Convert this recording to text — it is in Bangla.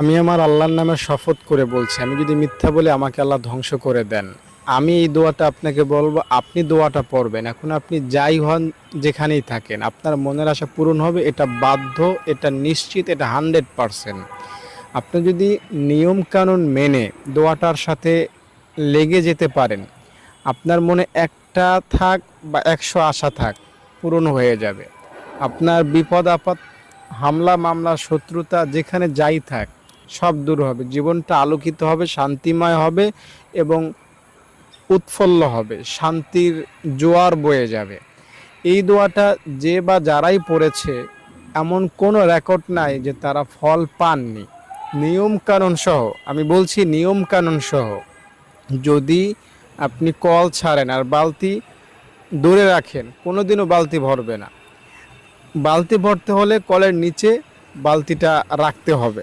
আমি আমার আল্লাহর নামে শপথ করে বলছি, আমি যদি মিথ্যা বলে আমাকে আল্লাহ ধ্বংস করে দেন। আমি এই দোয়াটা আপনাকে বলব, আপনি দোয়াটা পড়বেন। এখন আপনি যাই হন যেখানেই থাকেন, আপনার মনের আশা পূরণ হবে, এটা বাধ্য, এটা নিশ্চিত, এটা হান্ড্রেড পারসেন্ট। আপনি যদি নিয়ম কানুন মেনে দোয়াটার সাথে লেগে যেতে পারেন, আপনার মনে একটা থাক বা একশো আশা থাক, পূরণ হয়ে যাবে। আপনার বিপদ আপদ, হামলা, মামলা, শত্রুতা, যেখানে যাই থাক সব দূর হবে। জীবনটা আলোকিত হবে, শান্তিময় হবে এবং উৎফুল্ল হবে। শান্তির জোয়ার বয়ে যাবে। এই দোয়াটা যে বা যারাই পড়েছে, এমন কোনো রেকর্ড নাই যে তারা ফল পাননি। নিয়ম কানুন সহ, আমি বলছি নিয়ম কানুন সহ, যদি আপনি কল ছাড়েন আর বালতি দূরে রাখেন, কোনোদিনও বালতি ভরবে না। বালতি ভরতে হলে কলের নিচে বালতিটা রাখতে হবে।